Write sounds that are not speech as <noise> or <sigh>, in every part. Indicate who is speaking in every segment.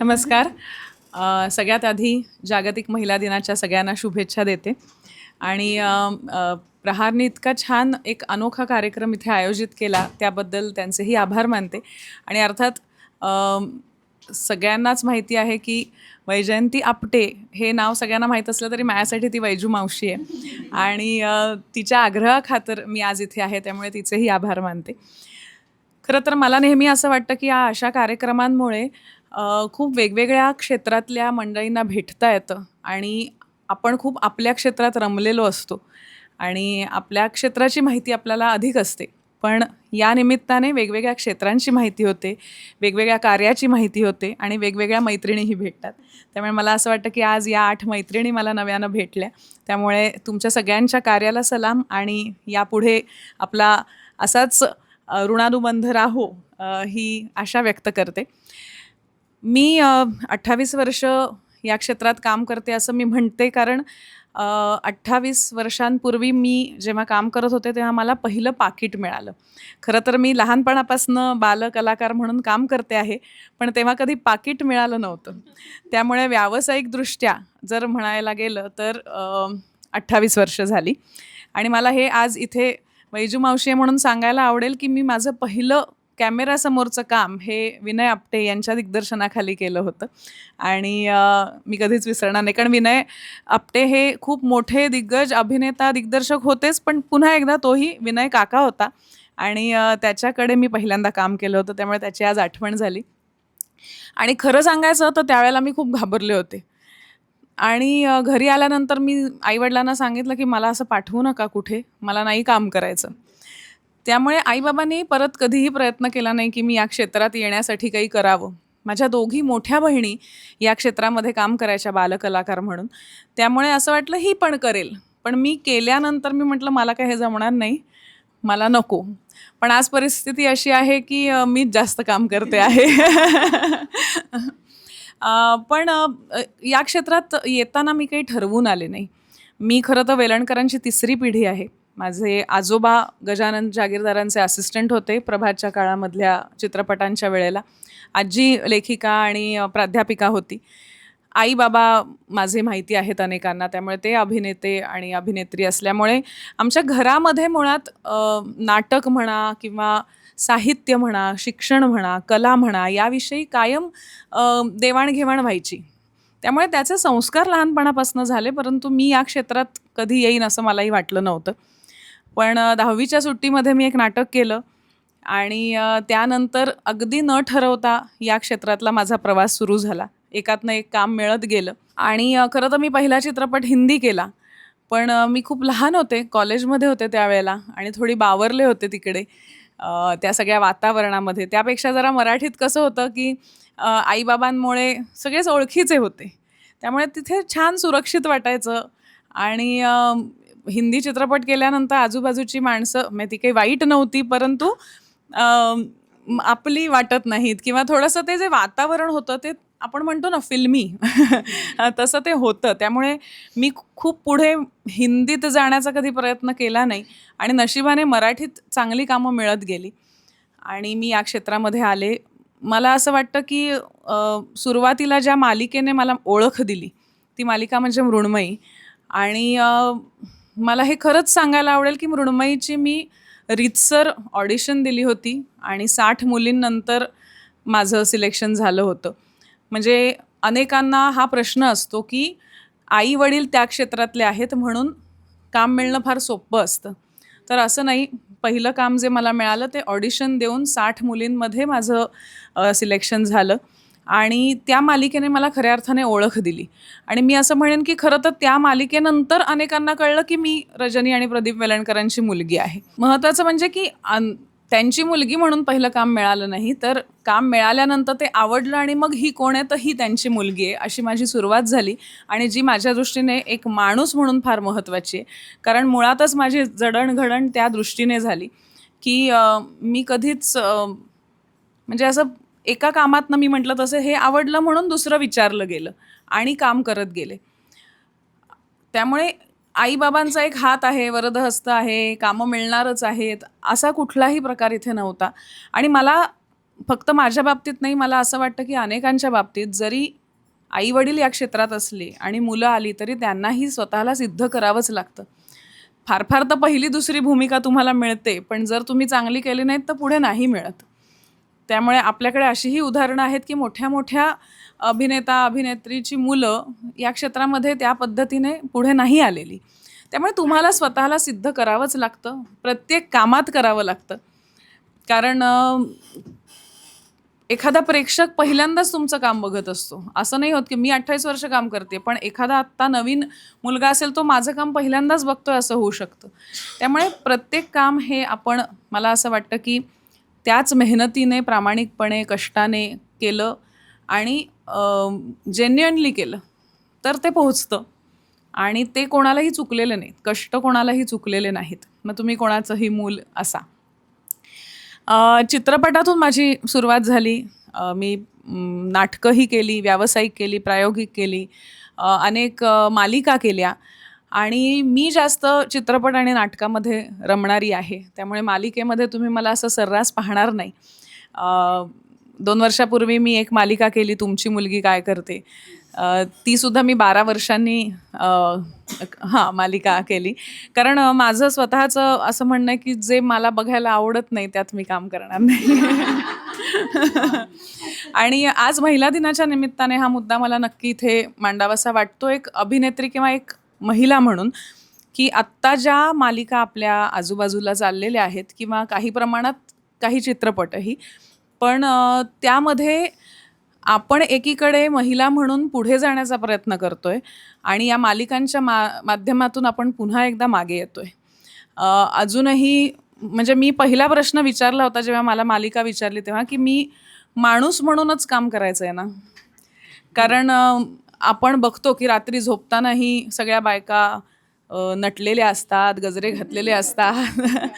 Speaker 1: नमस्कार. सगळ्यात आधी जागतिक महिला दिनाच्या सगळ्यांना शुभेच्छा देते. आणि प्रहारने इतका छान एक अनोखा कार्यक्रम इथे आयोजित केला त्याबद्दल त्यांचेही आभार मानते. आणि अर्थात सगळ्यांनाच माहिती आहे की वैजयंती आपटे हे नाव सगळ्यांना माहीत असलं तरी माझ्यासाठी ती वैजू मावशी आहे. आणि तिच्या आग्रहाखातर मी आज इथे आहे त्यामुळे तिचेही आभार मानते. खरं तर मला नेहमी असं वाटतं की या अशा कार्यक्रमांमुळे खूप वेगवेगळ्या क्षेत्रातल्या मंडळींना भेटता येतं आणि आपण खूप आपल्या क्षेत्रात रमलेलो असतो आणि आपल्या क्षेत्राची माहिती आपल्याला अधिक असते. पण या निमित्ताने वेगवेगळ्या क्षेत्रांची माहिती होते वेगवेगळ्या कार्याची माहिती होते आणि वेगवेगळ्या मैत्रिणीही भेटतात. त्यामुळे मला असं वाटतं की आज या आठ मैत्रिणी मला नव्यानं भेटल्या. त्यामुळे तुमच्या सगळ्यांच्या कार्याला सलाम आणि यापुढे आपला असाच ऋणानुबंध राहो ही आशा व्यक्त करते. मी अठ्ठावीस वर्ष या क्षेत्रात काम करते असं मी म्हणते कारण अठ्ठावीस वर्षांपूर्वी मी जेव्हा काम करत होते तेव्हा मला पहिलं पाकिट मिळालं. खरं तर मी लहानपणापासून बालकलाकार म्हणून काम करते आहे पण तेव्हा कधी पाकिट मिळालं नव्हतं. त्यामुळे व्यावसायिकदृष्ट्या जर म्हणायला गेलं तर अठ्ठावीस वर्ष झाली. आणि मला हे आज इथे वैजू मावशी आहे म्हणून सांगायला आवडेल की मी माझं पहिलं कॅमेरासमोरचं काम हे विनय आपटे यांच्या दिग्दर्शनाखाली केलं होतं. आणि मी कधीच विसरणार नाही. कारण विनय आपटे हे खूप मोठे दिग्गज अभिनेता दिग्दर्शक होतेच पण पुन्हा एकदा तोही विनय काका होता. आणि त्याच्याकडे मी पहिल्यांदा काम केलं होतं त्यामुळे त्याची आज आठवण झाली. आणि खरं सांगायचं तर त्यावेळेला मी खूप घाबरले होते. आणि घरी आल्यानंतर मी आईवडिलांना सांगितलं की मला असं पाठवू नका कुठे. मला नाही काम करायचं. त्यामुळे आईबाबांनी परत कधीही प्रयत्न केला नाही की मी या क्षेत्रात येण्यासाठी काही करावं. माझ्या दोघी मोठ्या बहिणी या क्षेत्रामध्ये काम करायच्या बालकलाकार म्हणून. त्यामुळे असं वाटलं ही पण करेल. पण मी केल्यानंतर मी म्हटलं मला काय हे जमणार नाही. मला नको. पण आज परिस्थिती अशी आहे की मीच जास्त काम करते आहे. <laughs> पण या क्षेत्रात येताना मी काही ठरवून आले नाही. मी खरं तर वेलणकरांची तिसरी पिढी आहे. माझे आजोबा गजानन जागीरदारांचे असिस्टंट होते प्रभातच्या काळामधल्या चित्रपटांच्या वेळेला. आजी लेखिका आणि प्राध्यापिका होती. आई बाबा माझे माहिती आहेत अनेकांना त्यामुळे ते अभिनेते आणि अभिनेत्री असल्यामुळे आमच्या घरामध्ये मुळात नाटक म्हणा किंवा साहित्य म्हणा शिक्षण म्हणा कला म्हणा याविषयी कायम देवाणघेवाण व्हायची. त्यामुळे त्याचे संस्कार लहानपणापासून झाले परंतु मी या क्षेत्रात कधी येईन असं मलाही वाटलं नव्हतं. पण दहावीच्या सुट्टीमध्ये मी एक नाटक केलं आणि त्यानंतर अगदी न ठरवता या क्षेत्रातला माझा प्रवास सुरू झाला. एकातनं एक काम मिळत गेलं आणि खरं तर मी पहिला चित्रपट हिंदी केला. पण मी खूप लहान होते कॉलेजमध्ये होते त्यावेळेला आणि थोडी बावरले होते तिकडे त्या सगळ्या वातावरणामध्ये. त्यापेक्षा जरा मराठीत कसं होतं की आईबाबांमुळे सगळेच ओळखीचे होते. त्यामुळे तिथे छान सुरक्षित वाटायचं आणि हिंदी चित्रपट केल्यानंतर आजूबाजूची माणसं म्हणजे ती काही वाईट नव्हती परंतु आपली वाटत नाहीत. किंवा थोडंसं ते जे वातावरण होतं ते आपण म्हणतो ना फिल्मी. <laughs> तसं ते होतं. त्यामुळे मी खूप पुढे हिंदीत जाण्याचा कधी प्रयत्न केला नाही. आणि नशिबाने मराठीत चांगली कामं मिळत गेली. आणि मी या क्षेत्रामध्ये आले. मला असं वाटतं की सुरुवातीला ज्या मालिकेने मला ओळख दिली ती मालिका म्हणजे मृण्मयी. आणि मला हे खरंच सांगायला आवडेल की मृण्मयीची मी रीतसर ऑडिशन दिली होती आणि साठ मुलींनंतर माझं सिलेक्शन झालं होतं. म्हणजे अनेकांना हा प्रश्न असतो की आई वडील त्या क्षेत्रातले आहेत म्हणून काम मिळणं फार सोपं असतं. तर असं नाही पहिलं काम जे मला मिळालं ते ऑडिशन देऊन साठ मुलींमध्ये माझं सिलेक्शन झालं. आणि त्या मालिकेने मला खऱ्या अर्थाने ओळख दिली. आणि मी असं म्हणेन की खरं तर त्या मालिकेनंतर अनेकांना कळलं की मी रजनी आणि प्रदीप वेलणकरांची मुलगी आहे. महत्त्वाचं म्हणजे की त्यांची मुलगी म्हणून पहिलं काम मिळालं नाही तर काम मिळाल्यानंतर ते आवडलं आणि मग ही कोण आहे तर ही त्यांची मुलगी आहे अशी माझी सुरुवात झाली. आणि जी माझ्या दृष्टीने एक माणूस म्हणून फार महत्त्वाची आहे. कारण मुळातच माझी जडणघडण त्या दृष्टीने झाली की मी कधीच म्हणजे असं एका कामातनं मी म्हटलं तसं हे आवडलं म्हणून दुसरं विचारलं गेलं आणि काम करत गेले. त्यामुळे आईबाबांचा एक हात आहे वरदहस्त आहे कामं मिळणारच आहेत असा कुठलाही प्रकार इथे नव्हता. आणि मला फक्त माझ्या बाबतीत नाही मला असं वाटतं की अनेकांच्या बाबतीत जरी आई वडील या क्षेत्रात असले आणि मुलं आली तरी त्यांनाही स्वतःला सिद्ध करावंच लागतं. फार फार तर पहिली दुसरी भूमिका तुम्हाला मिळते पण जर तुम्ही चांगली केली नाहीत तर पुढे नाही मिळत. त्यामुळे आपल्याकडे अशीही उदाहरणं आहेत की मोठ्या मोठ्या अभिनेता अभिनेत्रीची मुलं या क्षेत्रामध्ये त्या पद्धतीने पुढे नाही आलेली. त्यामुळे तुम्हाला स्वतःला सिद्ध करावंच लागतं. प्रत्येक कामात करावं लागतं. कारण एखादा प्रेक्षक पहिल्यांदाच तुमचं काम बघत असतो. असं नाही होत की मी अठ्ठावीस वर्ष काम करते पण एखादा आत्ता नवीन मुलगा असेल तो माझं काम पहिल्यांदाच बघतोय असं होऊ शकतं. त्यामुळे प्रत्येक काम हे आपण मला असं वाटतं की त्याच मेहनतीने प्रामाणिकपणे कष्टाने केलं आणि जेन्युअनली केलं तर ते पोहोचतं. आणि ते कोणालाही चुकलेले नाहीत. कष्ट कोणालाही चुकलेले नाहीत. मग तुम्ही कोणाचंही मूल असा. चित्रपटातून माझी सुरुवात झाली. मी नाटकंही केली व्यावसायिक केली प्रायोगिक केली. अनेक मालिका केल्या. आणि मी जास्त चित्रपट आणि नाटकामध्ये रमणारी आहे. त्यामुळे मालिकेमध्ये तुम्ही मला असं सर्रास पाहणार नाही. दोन वर्षापूर्वी मी एक मालिका केली तुमची मुलगी काय करते? तीसुद्धा मी बारा वर्षांनी हां मालिका केली. कारण माझं स्वतःचं असं म्हणणं आहे की जे मला बघायला आवडत नाही त्यात मी काम करणार नाही. आणि आज महिला दिनाच्या निमित्ताने हा मुद्दा मला नक्की इथे मांडावासा वाटतो. एक अभिनेत्री किंवा एक महिला म्हणून की आत्ता ज्या मालिका आपल्या आजूबाजूला चाललेल्या आहेत किंवा काही प्रमाणात काही चित्रपटही पण त्यामध्ये आपण एकीकडे महिला म्हणून पुढे जाण्याचा प्रयत्न करतोय आणि या मालिकांच्या मा माध्यमातून आपण पुन्हा एकदा मागे येतोय. अजूनही म्हणजे मी पहिला प्रश्न विचारला होता जेव्हा मला मालिका विचारली तेव्हा की मी माणूस म्हणूनच काम करायचं आहे ना? कारण आपण बघतो की रात्री झोपतानाही सगळ्या बायका नटलेल्या असतात गजरे घातलेले असतात. <laughs>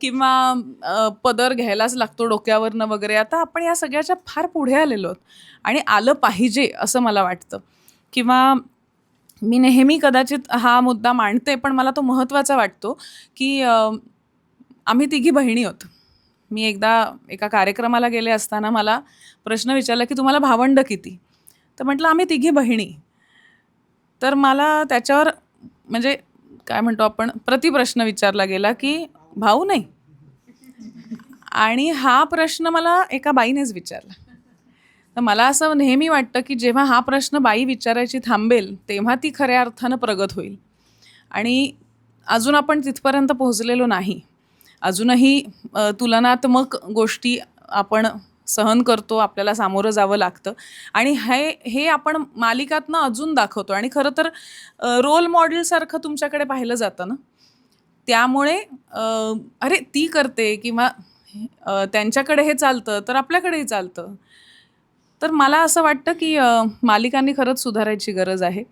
Speaker 1: किंवा पदर घ्यायलाच लागतो डोक्यावरनं वगैरे. आता आपण या सगळ्याच्या फार पुढे आलेलो आहोत. आणि आलं पाहिजे असं मला वाटतं. किंवा मी नेहमी कदाचित हा मुद्दा मांडते पण मला तो महत्त्वाचा वाटतो की आम्ही तिघी बहिणी आहोत. मी एकदा एका कार्यक्रमाला गेले असताना मला प्रश्न विचारला की तुम्हाला भावंड किती? तर म्हटलं आम्ही तिघी बहिणी. तर मला त्याच्यावर म्हणजे काय म्हणतो आपण प्रतिप्रश्न विचारला गेला की भाऊ नाही. आणि हा प्रश्न मला एका बाईनेच विचारला. तर मला असं नेहमी वाटतं की जेव्हा हा प्रश्न बाई विचारायची थांबेल तेव्हा ती खऱ्या अर्थानं प्रगत होईल. आणि अजून आपण तिथपर्यंत पोहोचलेलो नाही. अजूनही तुलनात्मक गोष्टी आपण सहन करतो आपल्याला सामोरं जावं लागतं. आणि हे हे आपण मालिकातनं अजून दाखवतो आणि खरं तर रोल मॉडेलसारखं तुमच्याकडे पाहिलं जातं ना? त्यामुळे अरे ती करते किंवा त्यांच्याकडे हे चालतं तर आपल्याकडेही चालतं. तर मला असं वाटतं की मालिकांनी खरंच सुधारायची गरज आहे.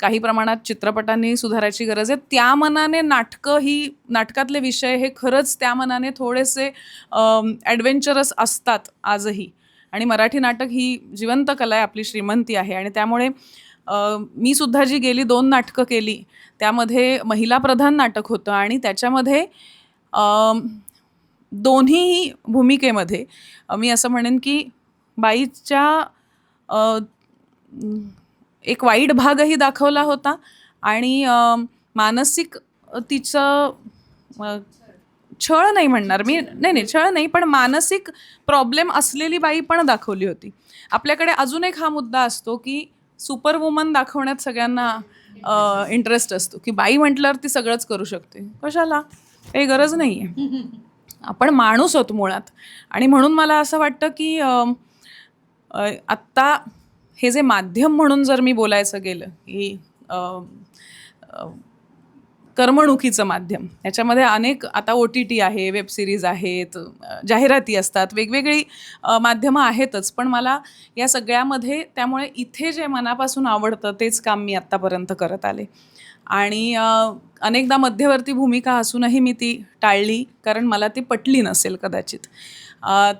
Speaker 1: काही प्रमाणात चित्रपटांनी सुधारायची गरज आहे. त्या मनाने नाटकं ही नाटकातले विषय हे खरंच त्या मनाने थोडेसे ॲडव्हेंचरस असतात आजही. आणि मराठी नाटक ही जिवंत कला आहे आपली श्रीमंती आहे. आणि त्यामुळे मी सुद्धा जी गेली दोन नाटकं केली त्यामध्ये महिला प्रधान नाटक होतं आणि त्याच्यामध्ये दोन्हीही दोन्ही भूमिकेमध्ये मी असं म्हणेन की बाईच्या एक वाईट भागही दाखवला होता. आणि मानसिक तिचं छळ नाही म्हणणार मी. नाही नाही छळ नाही पण मानसिक प्रॉब्लेम असलेली बाई पण दाखवली होती. आपल्याकडे अजून एक हा मुद्दा असतो की सुपर वुमन दाखवण्यात सगळ्यांना इंटरेस्ट असतो. की बाई म्हटल्यावर ती सगळंच करू शकते. कशाला? काही गरज नाही आहे आपण माणूस आहोत मुळात. आणि म्हणून मला असं वाटतं की आत्ता हे जे माध्यम म्हणून जर मी बोलायचं गेलं की करमणुकीचं माध्यम याच्यामध्ये अनेक आता ओ टी टी आहे वेब सिरीज आहेत जाहिराती असतात वेगवेगळी माध्यमं आहेतच पण मला या सगळ्यामध्ये त्यामुळे इथे जे मनापासून आवडतं तेच काम मी आत्तापर्यंत करत आले. आणि अनेकदा मध्यवर्ती भूमिका असूनही मी ती टाळली कारण मला ती पटली नसेल कदाचित.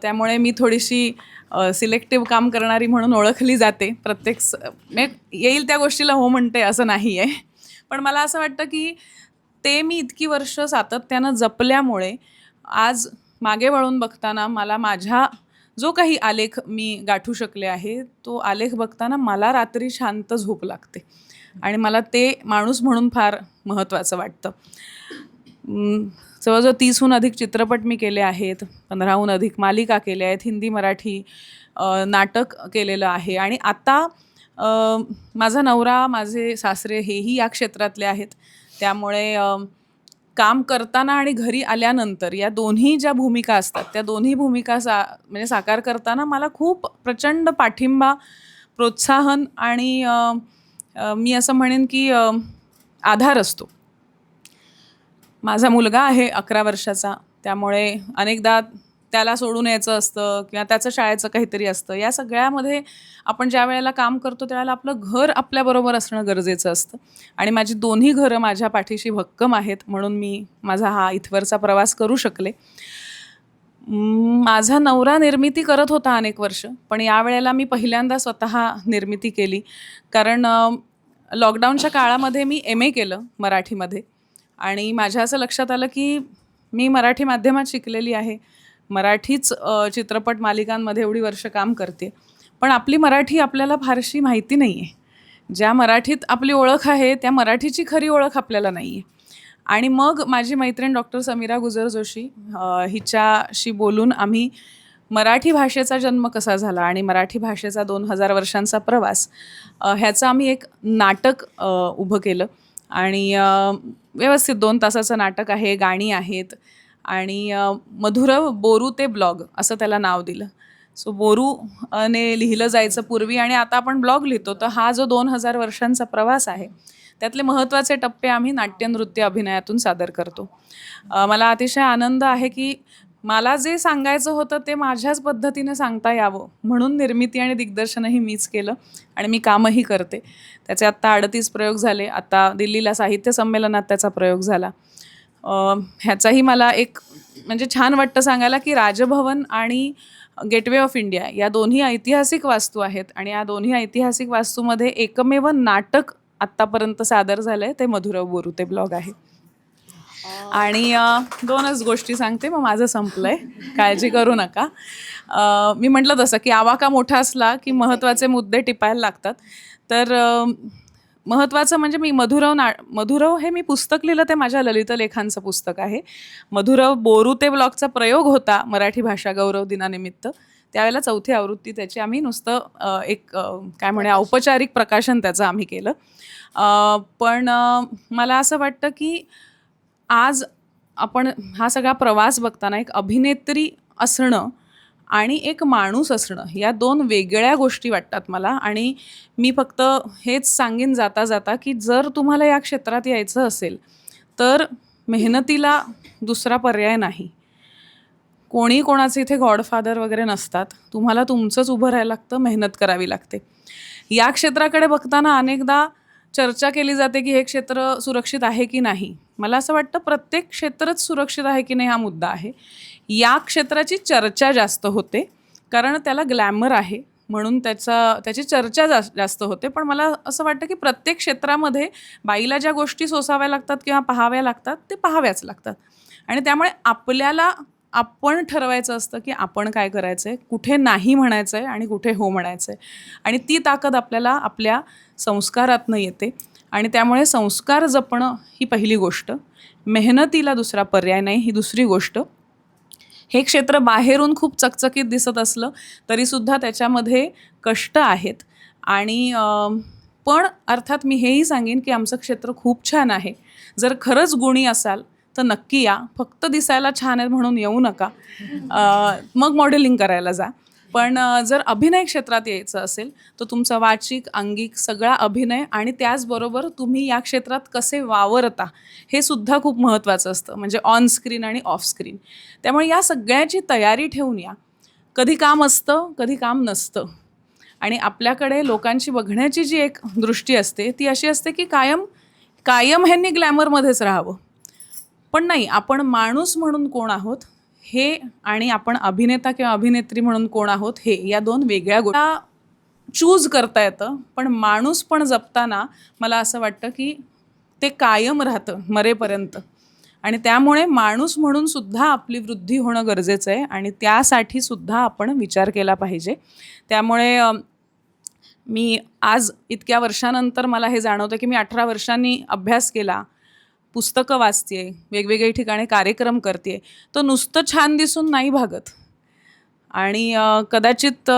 Speaker 1: त्यामुळे मी थोडीशी सिलेक्टिव्ह काम करणारी म्हणून ओळखली जाते प्रत्येक स म्हणजे येईल त्या गोष्टीला हो म्हणते असं नाही आहे पण मला असं वाटतं की ते मी इतकी वर्ष सातत्यानं जपल्यामुळे आज मागे वळून बघताना मला माझ्या जो काही आलेख मी गाठू शकले आहे तो आलेख बघताना मला रात्री शांत झोप लागते. आणि मला ते माणूस म्हणून फार महत्त्वाचं वाटतं. जवळजवळ तीसहून अधिक चित्रपट मी केले आहेत पंधराहून अधिक मालिका केल्या आहेत हिंदी मराठी नाटक केलेलं आहे. आणि आता माझा नवरा माझे सासरे हेही या क्षेत्रातले आहेत. त्यामुळे काम करताना आणि घरी आल्यानंतर या दोन्ही ज्या भूमिका असतात त्या दोन्ही भूमिका सा म्हणजे साकार करताना मला खूप प्रचंड पाठिंबा प्रोत्साहन आणि मी असं म्हणेन की आधार असतो. माझा मुलगा आहे अकरा वर्षाचा. त्यामुळे अनेकदा त्याला सोडून यायचं असतं किंवा त्याचं शाळेचं काहीतरी असतं. या सगळ्यामध्ये आपण ज्या वेळेला काम करतो त्यावेळेला आपलं घर आपल्याबरोबर असणं गरजेचं असतं. आणि माझी दोन्ही घरं माझ्या पाठीशी भक्कम आहेत म्हणून मी माझा हा इथवरचा प्रवास करू शकले. माझा नवरा निर्मिती करत होता अनेक वर्ष पण यावेळेला मी पहिल्यांदा स्वतः निर्मिती केली. कारण लॉकडाऊनच्या काळामध्ये मी एम ए केलं मराठीमध्ये. आणि माझ्या असं लक्षात आलं की मी मराठी माध्यमात शिकलेली आहे. मराठीच चित्रपट मालिकांमध्ये एवढी वर्ष काम करते. पण आपली मराठी आपल्याला फारशी माहिती नाही आहे ज्या मराठीत आपली ओळख आहे त्या मराठीची खरी ओळख आपल्याला नाही आहे आणि मग माझी मैत्रीण डॉक्टर समीरा गुजर जोशी हिच्याशी बोलून आम्ही मराठी भाषेचा जन्म कसा झाला आणि मराठी भाषेचा दोन हजार वर्षांचा प्रवास ह्याचं आम्ही एक नाटक उभं केलं. आणि व्यवस्थित दोन तासाचं नाटक आहे गाणी आहेत आणि मधुर बोरू ते ब्लॉग असं त्याला नाव दिलं. सो बोरू ने लिहिलं जायचं पूर्वी आणि आता आपण ब्लॉग लिहितो तर हा जो दोन हजार वर्षांचा प्रवास आहे त्यातले महत्त्वाचे टप्पे आम्ही नाट्यनृत्य अभिनयातून सादर करतो. मला अतिशय आनंद आहे की मला जे सांगायचं होतं ते माझ्याच पद्धतीने सांगता यावं. म्हणून निर्मिती आणि दिग्दर्शनही मीच केलं आणि मी कामही करते. त्याचे आत्ता अडतीस प्रयोग झाले. आत्ता दिल्लीला साहित्य संमेलनात त्याचा प्रयोग झाला. ह्याचाही मला एक म्हणजे छान वाटतं सांगायला की राजभवन आणि गेटवे ऑफ इंडिया या दोन्ही ऐतिहासिक वास्तू आहेत आणि या दोन्ही ऐतिहासिक वास्तूमध्ये एकमेव नाटक आत्तापर्यंत सादर झालं आहे ते मधुरव बोरू ते ब्लॉग आहे. आणि अ, दोनच गोष्टी सांगते मग माझं संपलं आहे काळजी करू नका. मी म्हटलं तसं की आवाका मोठा असला की महत्त्वाचे मुद्दे टिपायला लागतात. तर महत्त्वाचं म्हणजे मी मधुरव ना मधुरव हे मी पुस्तक लिहिलं ते माझ्या ललित लेखांचं पुस्तक आहे. मधुरव बोरू ते ब्लॉगचा प्रयोग होता मराठी भाषा गौरव दिनानिमित्त. त्यावेळेला चौथी आवृत्ती त्याची आम्ही नुसतं एक काय म्हणे औपचारिक प्रकाशन त्याचं आम्ही केलं. पण मला असं वाटतं की आज आपण हा सगळा प्रवास बघताना एक अभिनेत्री असणं आणि एक माणूस असणं या दोन वेगळ्या गोष्टी वाटतात मला. आणि मी फक्त हेच सांगेन जाता जाता की जर तुम्हाला या क्षेत्रात यायचं असेल तर मेहनतीला दुसरा पर्याय नाही. कोणी कोणाचे इथे गॉडफादर वगैरे नसतात. तुम्हाला तुमचंच उभं राहायला लागतं मेहनत करावी लागते. या क्षेत्राकडे बघताना अनेकदा चर्चा केली जाते की हे क्षेत्र सुरक्षित आहे की नाही. मला असं वाटतं प्रत्येक क्षेत्रच सुरक्षित आहे की नाही हा मुद्दा आहे. या क्षेत्राची चर्चा जास्त होते. कारण त्याला ग्लॅमर आहे. म्हणून त्याचा त्याची चर्चा जा जास्त होते. पण मला असं वाटतं की प्रत्येक क्षेत्रामध्ये बाईला ज्या गोष्टी सोसाव्या लागतात किंवा पाहाव्या लागतात ते पाहाव्याच लागतात. आणि त्यामुळे आपल्याला आपण ठरवायचं असतं की आपण काय करायचं आहे कुठे नाही म्हणायचं आहे आणि कुठे हो म्हणायचं आहे आणि ती ताकद आपल्याला आपल्या संस्कारातनं येते. आणि त्यामुळे संस्कार जपणं ही पहिली गोष्ट. मेहनतीला दुसरा पर्याय नाही ही दुसरी गोष्ट. हे क्षेत्र बाहेरून खूप चकचकीत दिसत असलं तरीसुद्धा त्याच्यामध्ये कष्ट आहेत. आणि पण अर्थात मी हेही सांगेन की आमचं क्षेत्र खूप छान आहे. जर खरंच गुणी असाल तर नक्की या. फक्त दिसायला छान आहे म्हणून येऊ नका. मग मॉडेलिंग करायला जा. पण जर अभिनय क्षेत्रात यायचं असेल तर तुमचा वाचिक अंगिक सगळा अभिनय आणि त्याचबरोबर तुम्ही या क्षेत्रात कसे वावरता हे सुद्धा खूप महत्त्वाचं असतं. म्हणजे ऑन स्क्रीन आणि ऑफ स्क्रीन त्यामुळे या सगळ्याची तयारी ठेवून या. कधी काम असतं कधी काम नसतं. आणि आपल्याकडे लोकांची बघण्याची जी एक दृष्टी असते ती अशी असते की कायम कायम ह्यांनी ग्लॅमरमध्येच राहावं. पण नाही आपण माणूस म्हणून कोण आहोत हे आणि आपण अभिनेता किंवा अभिनेत्री म्हणून कोण आहोत हे या दोन वेगळ्या गोष्टी. चूज करता येतं पण माणूस पण जपताना मला असं वाटतं की ते कायम राहतं मरेपर्यंत. आणि त्यामुळे माणूस म्हणून सुद्धा आपली वृद्धी होणं गरजेचं आहे आणि त्यासाठी सुद्धा आपण विचार केला पाहिजे. त्यामुळे मी आज इतक्या वर्षानंतर मला हे जाणवतं की मी अठरा वर्षांनी अभ्यास केला पुस्तकं वाचते वेगवेगळ्या ठिकाणी कार्यक्रम करते तर नुसतं छान दिसून नाही भागत. आणि कदाचित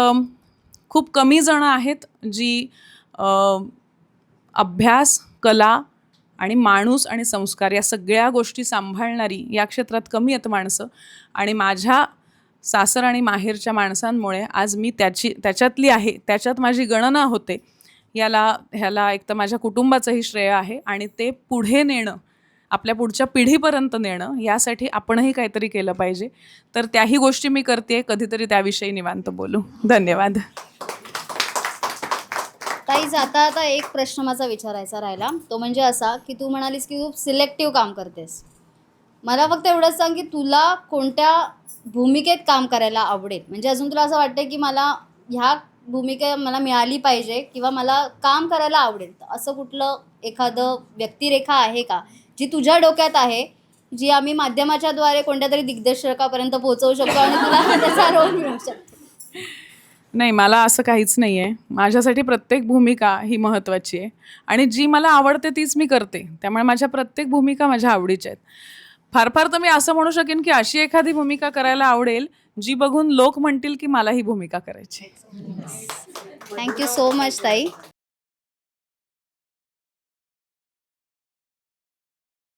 Speaker 1: खूप कमी जणं आहेत जी अभ्यास कला आणि माणूस आणि संस्कार या सगळ्या गोष्टी सांभाळणारी या क्षेत्रात कमी आहेत माणसं. आणि माझ्या सासर आणि माहेरच्या माणसांमुळे आज मी त्याची त्याच्यातली आहे त्याच्यात माझी गणना होते. याला ह्याला एक तर माझ्या कुटुंबाचंही श्रेय आहे आणि ते पुढे नेणं आपल्या पुढच्या पिढीपर्यंत नेणं यासाठी आपणही काहीतरी केलं पाहिजे. तर त्याही गोष्टी मी करते कधीतरी त्याविषयी निवांत बोलू. धन्यवाद.
Speaker 2: काही जाता आता एक प्रश्न माझा विचारायचा राहिला. तो म्हणजे असा की तू म्हणालीस की तू सिलेक्टिव्ह काम करतेस. मला फक्त एवढंच सांग की तुला कोणत्या भूमिकेत काम करायला आवडेल? म्हणजे अजून तुला असं वाटतं की मला ह्या भूमिका मला मिळाली पाहिजे किंवा मला काम करायला आवडेल? असं कुठलं एखादं व्यक्तिरेखा आहे का? जी तुझ्या डोक्यात आहे जी आम्ही माध्यमाच्या द्वारे कोणत्या तरी दिग्दर्शकापर्यंत पोहोचवू शकतो आणि तुला त्याचा रोल मिळू शकतो.
Speaker 1: नाही मला असं काहीच नाही आहे माझ्यासाठी प्रत्येक भूमिका ही महत्त्वाची आहे. आणि जी मला आवडते तीच मी करते. त्यामुळे माझ्या प्रत्येक भूमिका माझ्या आवडीच्या आहेत. फार फार तर मी असं म्हणू शकेन की अशी एखादी भूमिका करायला आवडेल जी बघून लोक म्हणतील की मला ही भूमिका करायची
Speaker 2: थँक्यू सो मच ताई.